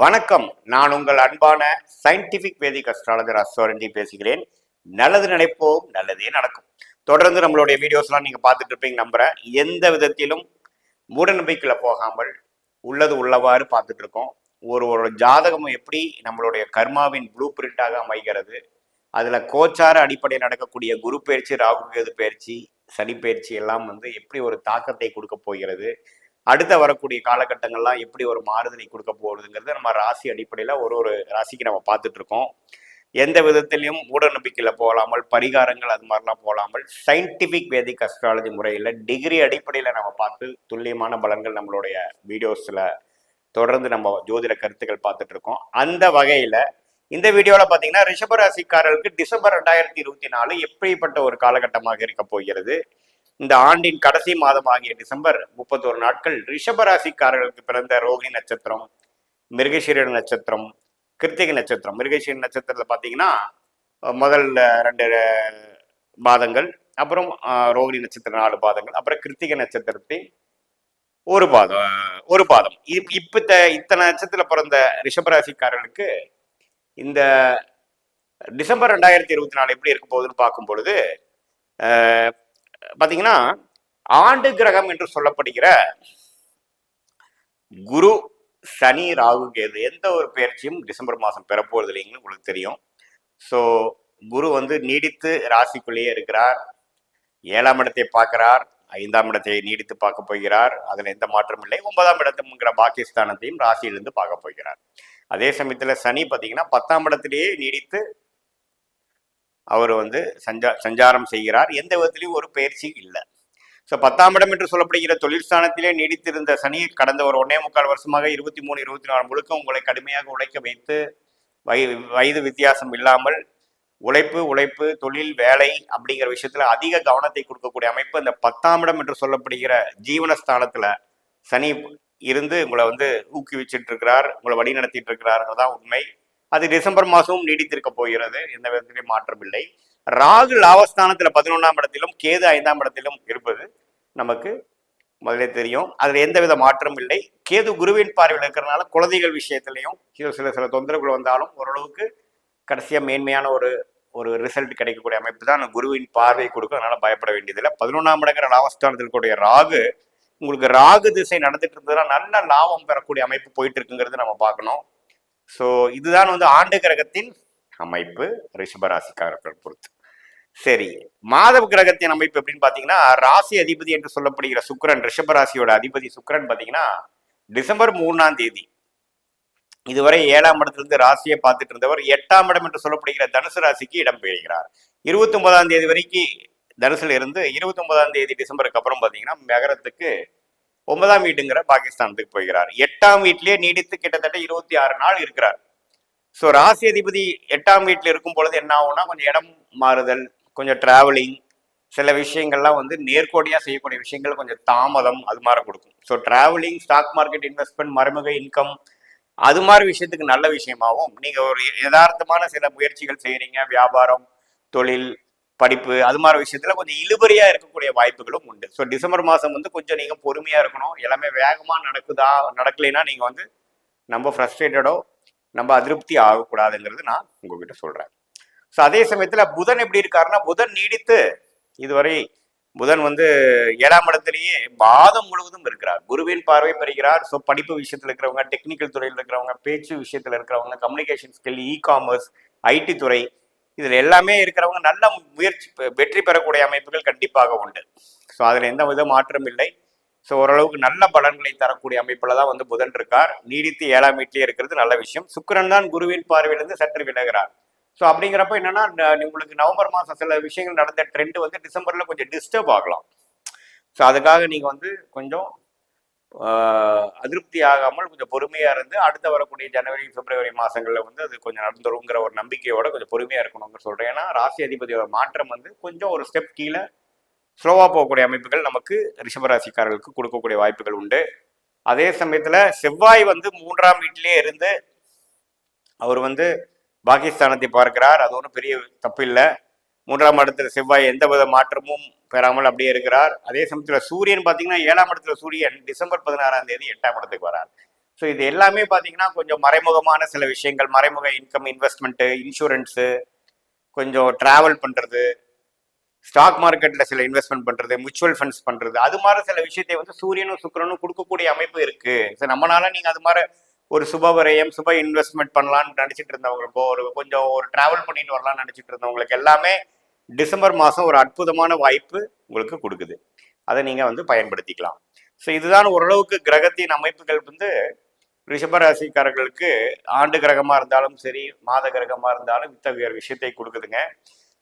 வணக்கம். நான் உங்கள் அன்பான சயின்டிபிக் வேதிக் அஸ்ட்ராலஜர் அஸ்வரஞ்சி பேசுகிறேன். நல்லது நினைப்போம் நல்லதே நடக்கும். தொடர்ந்து நம்மளுடைய வீடியோஸ்லாம் நீங்கள் பார்த்துட்டு இருப்பீங்க நம்புறேன். எந்த விதத்திலும் மூடநம்பிக்கையில் போகாமல் உள்ளது உள்ளவாறு பார்த்துட்டு இருக்கோம். ஒரு ஒரு ஜாதகம் எப்படி நம்மளுடைய கர்மாவின் ப்ளூ பிரிண்டாக அமைகிறது. அதில் கோச்சார அடிப்படையில் நடக்கக்கூடிய குரு பயிற்சி ராகு கேது பயிற்சி சனி பயிற்சி எல்லாம் வந்து எப்படி ஒரு தாக்கத்தை கொடுக்க போகிறது. அடுத்த வரக்கூடிய காலகட்டங்கள்லாம் எப்படி ஒரு மாறுதலை கொடுக்க போகுதுங்கிறத நம்ம ராசி அடிப்படையில் ஒரு ஒரு ராசிக்கு நம்ம பார்த்துட்டு இருக்கோம் எந்த விதத்திலையும் மூடநம்பிக்கையில் போகலாமல் பரிகாரங்கள் அது மாதிரிலாம் போகாமல் சயின்டிஃபிக் வேதிக் அஸ்ட்ராலஜி முறையில் டிகிரி அடிப்படையில் நம்ம பார்த்து துல்லியமான பலன்கள் நம்மளுடைய வீடியோஸில் தொடர்ந்து நம்ம ஜோதிட கருத்துக்கள் பார்த்துட்டு இருக்கோம் அந்த வகையில் இந்த வீடியோவில் பார்த்தீங்கன்னா ரிஷபராசிக்காரர்களுக்கு டிசம்பர் ரெண்டாயிரத்தி இருபத்தி நாலு எப்படிப்பட்ட ஒரு காலகட்டமாக இருக்க போகிறது? இந்த ஆண்டின் கடைசி மாதம் ஆகிய டிசம்பர் முப்பத்தோரு நாட்கள் ரிஷபராசிக்காரர்களுக்கு பிறந்த ரோஹிணி நட்சத்திரம் மிருகசீர நட்சத்திரம் கிருத்திகை நட்சத்திரம். மிருகசீரன் நட்சத்திரத்தில் பார்த்தீங்கன்னா முதல்ல முதல் ரெண்டு பாதங்கள் அப்புறம் ரோஹிணி நட்சத்திரம் நாலு பாதங்கள் அப்புறம் கிருத்திகை நட்சத்திரத்தை ஒரு பாதம் ஒரு பாதம். இப்- இத்தனை நட்சத்திரத்தில் பிறந்த ரிஷபராசிக்காரர்களுக்கு இந்த டிசம்பர் ரெண்டாயிரத்தி இருபத்தி நாலு எப்படி இருக்க போகுதுன்னு பார்க்கும் பொழுது பார்த்தீங்கன்னா ஆண்டு கிரகம் என்று சொல்லப்படுகிற குரு சனி ராகு கேது எந்த ஒரு பயிற்சியும் டிசம்பர் மாதம் பெறப்போறது இல்லைங்கன்னு உங்களுக்கு தெரியும். ஸோ குரு வந்து நீடித்து ராசிக்குள்ளேயே இருக்கிறார். ஏழாம் இடத்தை பார்க்கிறார் ஐந்தாம் இடத்தை நீடித்து பார்க்க போகிறார். அதில் எந்த மாற்றமும் இல்லை. ஒன்பதாம் இடத்துங்கிற பாகிஸ்தானத்தையும் ராசியிலிருந்து பார்க்க போகிறார். அதே சமயத்தில் சனி பார்த்தீங்கன்னா பத்தாம் இடத்திலேயே நீடித்து அவர் வந்து சஞ்சா சஞ்சாரம் செய்கிறார். எந்த விதத்திலையும் ஒரு பயிற்சி இல்லை. ஸோ பத்தாம் இடம் என்று சொல்லப்படுகிற தொழிற்ஸ்தானத்திலே நீடித்திருந்த சனி கடந்த ஒரு ஒன்னே முக்கால் வருஷமாக இருபத்தி மூணு இருபத்தி நாலு முழுக்க உங்களை கடுமையாக உழைக்க வைத்து வய வயது வித்தியாசம் இல்லாமல் உழைப்பு உழைப்பு தொழில் வேலை அப்படிங்கிற விஷயத்துல அதிக கவனத்தை கொடுக்கக்கூடிய அமைப்பு இந்த பத்தாம் இடம் என்று சொல்லப்படுகிற ஜீவனஸ்தானத்துல சனி இருந்து உங்களை வந்து ஊக்குவிச்சுட்டு இருக்கிறார் உங்களை வழி நடத்திட்டு இருக்கிறாருங்கிறதான் உண்மை. அது டிசம்பர் மாதமும் நீடித்திருக்க போகிறது. எந்த விதத்திலும் மாற்றம் இல்லை ராகு லாபஸ்தானத்துல பதினொன்றாம் இடத்திலும் கேது ஐந்தாம் இடத்திலும் இருப்பது நமக்கு முதலே தெரியும். அதில் எந்த வித மாற்றமும் இல்லை. கேது குருவின் பார்வையில் இருக்கிறனால குழந்தைகள் விஷயத்திலையும் சில சில தொந்தரவுகள் வந்தாலும் ஓரளவுக்கு கடைசியாக மேன்மையான ஒரு ஒரு ரிசல்ட் கிடைக்கக்கூடிய அமைப்பு தான் குருவின் பார்வை கொடுக்கும். அதனால் பயப்பட வேண்டியதில்லை. பதினொன்றாம் இடங்கிற லாபஸ்தானத்தில் கூடிய ராகு உங்களுக்கு ராகு திசை நடந்துட்டு இருந்ததுன்னா நல்ல லாபம் பெறக்கூடிய அமைப்பு போயிட்டு இருக்குங்கிறது நம்ம பார்க்கணும். ஸோ இதுதான் வந்து ஆண்டு கிரகத்தின் அமைப்பு ரிஷபராசிக்காரர்கள் பொறுத்து. சரி மாதவ கிரகத்தின் அமைப்பு எப்படின்னு பார்த்தீங்கன்னா ராசி அதிபதி என்று சொல்லப்படுகிற சுக்கரன் ரிஷபராசியோட அதிபதி சுக்கரன் பார்த்தீங்கன்னா டிசம்பர் மூணாம் தேதி. இதுவரை ஏழாம் இடத்திலிருந்து ராசியை பார்த்துட்டு இருந்தவர் எட்டாம் இடம் என்று சொல்லப்படுகிற தனுசு ராசிக்கு இடம் பெறுகிறார் இருபத்தி ஒன்பதாம் தேதி வரைக்கும் தனுசுல இருந்து இருபத்தி ஒன்பதாம் தேதி டிசம்பருக்கு அப்புறம் பார்த்தீங்கன்னா மகரத்துக்கு ஒன்பதாம் வீட்டுங்கிற பாகிஸ்தானத்துக்கு போகிறார். எட்டாம் வீட்டிலேயே நீடித்து கிட்டத்தட்ட இருபத்தி ஆறு நாள் இருக்கிறார். ஸோ ராசி அதிபதி எட்டாம் வீட்டில் இருக்கும் பொழுது என்ன ஆகும்னா கொஞ்சம் இடம் மாறுதல் கொஞ்சம் டிராவலிங் சில விஷயங்கள்லாம் வந்து நேர்கோடியாக செய்யக்கூடிய விஷயங்கள் கொஞ்சம் தாமதம் அது மாதிரி கொடுக்கும். So travelling stock market investment மறைமுக இன்கம் அது மாதிரி விஷயத்துக்கு நல்ல விஷயமாகவும் நீங்கள் ஒரு யதார்த்தமான சில முயற்சிகள் செய்கிறீங்க வியாபாரம் தொழில் படிப்பு அது மாதிரி விஷயத்துல கொஞ்சம் இழுபறியா இருக்கக்கூடிய வாய்ப்புகளும் உண்டு. ஸோ டிசம்பர் மாதம் வந்து கொஞ்சம் நீங்க பொறுமையா இருக்கணும். எல்லாமே வேகமா நடக்குதா நடக்கலைன்னா நீங்க வந்து நம்ம ஃப்ரஸ்ட்ரேட்டடோ நம்ம அதிருப்தி ஆகக்கூடாதுங்கிறது நான் உங்ககிட்ட சொல்றேன். ஸோ அதே சமயத்துல புதன் எப்படி இருக்காருன்னா புதன் நீடித்து இதுவரை புதன் வந்து ஏழாம் இடத்திலேயே பாதம் முழுவதும் இருக்கிறார். குருவின் பார்வை பெறுகிறார். ஸோ படிப்பு விஷயத்தில் இருக்கிறவங்க டெக்னிக்கல் துறையில் இருக்கிறவங்க பேச்சு விஷயத்தில் இருக்கிறவங்க communication skill e commerce IT துறை இதில் எல்லாமே இருக்கிறவங்க நல்ல முயற்சி பெ- வெற்றி பெறக்கூடிய அமைப்புகள் கண்டிப்பாக உண்டு. ஸோ அதில் எந்த வித மாற்றம் இல்லை. ஸோ ஓரளவுக்கு நல்ல பலன்களை தரக்கூடிய அமைப்பில் தான் வந்து புதன் இருக்கார். நீடித்து ஏழாம் வீட்டிலே இருக்கிறது நல்ல விஷயம். சுக்கரன் தான் குருவின் பார்வையிலிருந்து சற்று விலகிறார். ஸோ அப்படிங்கிறப்ப என்னன்னா உங்களுக்கு நவம்பர் மாதம் சில விஷயங்கள் நடந்த ட்ரெண்ட் வந்து டிசம்பரில் கொஞ்சம் டிஸ்டர்ப் ஆகலாம். ஸோ அதுக்காக நீங்கள் வந்து கொஞ்சம் அதிருப்தி ஆகாமல் கொஞ்சம் பொறுமையா இருந்து அடுத்த வரக்கூடிய ஜனவரி பிப்ரவரி மாசங்கள்ல வந்து அது கொஞ்சம் நடந்துருங்கிற ஒரு நம்பிக்கையோட கொஞ்சம் பொறுமையா இருக்கணும்னு சொல்றேன். ஏன்னா ராசி அதிபதியோட மாற்றம் வந்து கொஞ்சம் ஒரு ஸ்டெப் கீழே ஸ்லோவா போகக்கூடிய அமைப்புகள் நமக்கு ரிஷபராசிக்காரர்களுக்கு கொடுக்கக்கூடிய வாய்ப்புகள் உண்டு. அதே சமயத்துல செவ்வாய் வந்து மூன்றாம் வீட்டிலே இருந்து அவர் வந்து பாகிஸ்தானத்தை பார்க்கிறார். அது ஒன்றும் பெரிய தப்பு இல்லை. மூன்றாம் இடத்துல செவ்வாய் எந்த வித மாற்றமும் பெறாமல் அப்படியே இருக்கிறார். அதே சமயத்தில் சூரியன் பார்த்தீங்கன்னா ஏழாம் இடத்துல சூரியன் டிசம்பர் பதினாறாம் தேதி எட்டாம் இடத்துக்கு வரார். ஸோ இது எல்லாமே பார்த்தீங்கன்னா கொஞ்சம் மறைமுகமான சில விஷயங்கள் மறைமுக இன்கம் இன்வெஸ்ட்மெண்ட்டு இன்சூரன்ஸு கொஞ்சம் ட்ராவல் பண்ணுறது ஸ்டாக் மார்க்கெட்டில் சில இன்வெஸ்ட்மெண்ட் பண்ணுறது மியூச்சுவல் ஃபண்ட்ஸ் பண்ணுறது அது மாதிரி சில விஷயத்தை வந்து சூரியனும் சுக்கிரனும் கொடுக்கக்கூடிய அமைப்பு இருக்குது ஸோ நம்மளால நீங்கள் அது மாதிரி ஒரு சுப விரயம் சுப இன்வெஸ்ட்மெண்ட் பண்ணலாம்னு நினச்சிட்டு இருந்தவங்களுக்கோ ஒரு கொஞ்சம் ஒரு ட்ராவல் பண்ணிட்டு வரலாம்னு நினச்சிட்டு இருந்தவங்களுக்கு எல்லாமே டிசம்பர் மாதம் ஒரு அற்புதமான வாய்ப்பு உங்களுக்கு கொடுக்குது. அதை நீங்கள் வந்து பயன்படுத்திக்கலாம். ஸோ இதுதான் ஓரளவுக்கு கிரகத்தின் அமைப்புகள் வந்து ரிஷபராசிக்காரர்களுக்கு ஆண்டு கிரகமாக இருந்தாலும் சரி மாத கிரகமாக இருந்தாலும் இத்தகைய விஷயத்தை கொடுக்குதுங்க.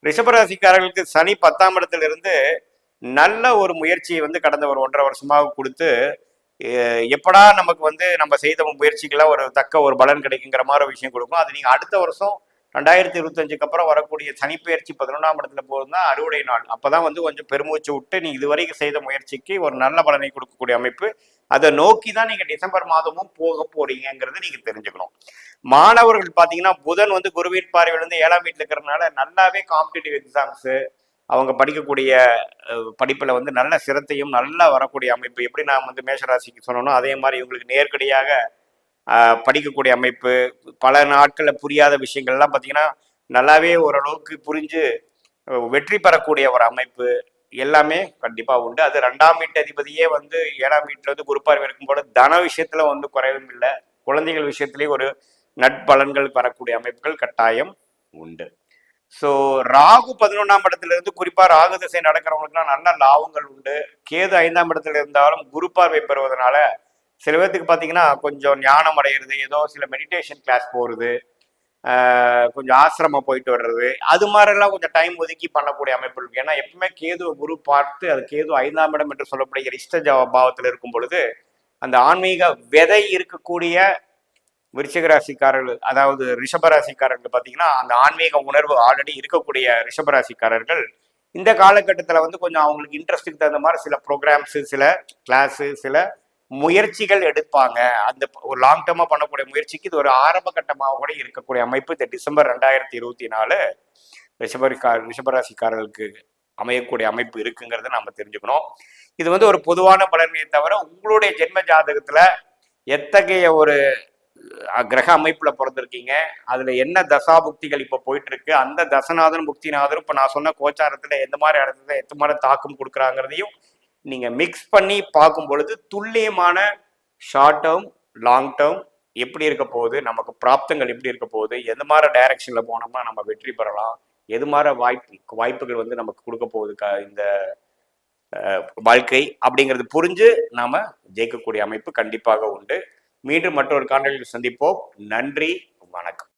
ரிஷபராசிக்காரர்களுக்கு சனி பத்தாம் இடத்துலேருந்து நல்ல ஒரு முயற்சியை வந்து கடந்த ஒரு ஒன்றரை வருஷமாக கொடுத்து எப்படா நமக்கு வந்து நம்ம செய்த முயற்சிக்கெல்லாம் ஒரு தக்க ஒரு பலன் கிடைக்குங்கிற மாதிரி ஒரு விஷயம் கொடுக்கும். அது நீங்கள் அடுத்த வருஷம் ரெண்டாயிரத்தி இருபத்தஞ்சுக்கு அப்புறம் வரக்கூடிய சனிப்பெயர்ச்சி பதினொன்றாம் இடத்துல போகுதுன்னா அறுவடை நாள். அப்போதான் வந்து கொஞ்சம் பெருமூச்சு விட்டு நீ இதுவரைக்கும் செய்த முயற்சிக்கு ஒரு நல்ல பலனை கொடுக்கக்கூடிய அமைப்பு. அதை நோக்கி தான் நீங்க டிசம்பர் மாதமும் போக போறீங்கிறத நீங்க தெரிஞ்சுக்கணும். மாணவர்கள் பாத்தீங்கன்னா புதன் வந்து குருவீர் பார்வையில் இருந்து ஏழாம் வீட்டில் இருக்கிறதுனால நல்லாவே காம்படிட்டிவ் எக்ஸாம்ஸ் அவங்க படிக்கக்கூடிய படிப்பில் படிப்புல வந்து நல்ல சிரத்தையும் நல்லா வரக்கூடிய அமைப்பு. எப்படி நான் வந்து மேஷராசிக்கு சொல்லணும் அதே மாதிரி இவங்களுக்கு நேர்கடியாக படிக்கக்கூடிய அமைப்பு பல நாட்களில் புரியாத விஷயங்கள்லாம் பார்த்தீங்கன்னா நல்லாவே ஓரளவுக்கு புரிஞ்சு வெற்றி பெறக்கூடிய ஒரு அமைப்பு எல்லாமே கண்டிப்பாக உண்டு. அது ரெண்டாம் வீட்டு அதிபதியே வந்து ஏழாம் வீட்டில் வந்து குருப்பார்வை இருக்கும்போது தன விஷயத்தில் வந்து குறைவும் இல்லை. குழந்தைகள் விஷயத்திலேயே ஒரு நட்பலன்கள் வரக்கூடிய அமைப்புகள் கட்டாயம் உண்டு. ஸோ ராகு பதினொன்றாம் இடத்துல இருந்து ராகு திசை நடக்கிறவங்களுக்குலாம் நல்ல லாபங்கள் உண்டு. கேது ஐந்தாம் இடத்துல இருந்தாலும் குரு பார்வை பெறுவதனால சில பேர்த்துக்கு பார்த்தீங்கன்னா கொஞ்சம் ஞானம் அடையிறது ஏதோ சில மெடிடேஷன் கிளாஸ் போகிறது கொஞ்சம் ஆசிரமம் போயிட்டு வர்றது அது மாதிரிலாம் கொஞ்சம் டைம் ஒதுக்கி பண்ணக்கூடிய அமைப்பு இருக்கு. ஏன்னா எப்பவுமே கேது குரு பார்த்து அது கேது ஐந்தாம் இடம் என்று சொல்லப்படுகிற இஷ்ட பாவத்தில் இருக்கும் பொழுது அந்த ஆன்மீக விதை இருக்கக்கூடிய விருச்சிக ராசிக்காரர்கள் அதாவது ரிஷபராசிக்காரர்கள் பார்த்தீங்கன்னா அந்த ஆன்மீக உணர்வு ஆல்ரெடி இருக்கக்கூடிய ரிஷபராசிக்காரர்கள் இந்த காலகட்டத்தில் வந்து கொஞ்சம் அவங்களுக்கு இன்ட்ரெஸ்ட்டுக்கு தகுந்த மாதிரி சில ப்ரோக்ராம்ஸு சில கிளாஸு சில முயற்சிகள் எடுப்பாங்க. அந்த ஒரு லாங் டேர்மா பண்ணக்கூடிய முயற்சிக்கு இது ஒரு ஆரம்ப கட்டமாக கூட இருக்கக்கூடிய அமைப்பு. இந்த டிசம்பர் ரெண்டாயிரத்தி இருபத்தி நாலு ரிஷபரிக்கார் ரிஷபராசிக்காரர்களுக்கு அமையக்கூடிய அமைப்பு இருக்குங்கிறத நம்ம தெரிஞ்சுக்கணும். இது வந்து ஒரு பொதுவான பலன்களை தவிர உங்களுடைய ஜென்ம ஜாதகத்துல எத்தகைய ஒரு கிரக அமைப்புல பிறந்திருக்கீங்க? அதுல என்ன தசாபுக்திகள் இப்ப போயிட்டு இருக்கு அந்த தசநாதன் புக்திநாதரும் இப்ப நான் சொன்ன கோச்சாரத்துல எந்த மாதிரி இடத்துல எந்த மாதிரி தாக்கம் கொடுக்குறாங்கிறதையும் நீங்கள் மிக்ஸ் பண்ணி பார்க்கும் பொழுது துல்லியமான ஷார்ட் டேர்ம் லாங் டேர்ம் எப்படி இருக்க போகுது நமக்கு பிராப்தங்கள் எப்படி இருக்க போகுது எந்த மாதிரி டைரக்ஷனில் போனோம்னா நம்ம வெற்றி பெறலாம் எது மாதிரி வாய்ப்பு வாய்ப்புகள் வந்து நமக்கு கொடுக்க போகுது க இந்த வாழ்க்கை அப்படிங்கிறது புரிஞ்சு நாம் ஜெயிக்கக்கூடிய அமைப்பு கண்டிப்பாக உண்டு. மீண்டும் மற்றொரு காணொலியில் சந்திப்போம். நன்றி வணக்கம்.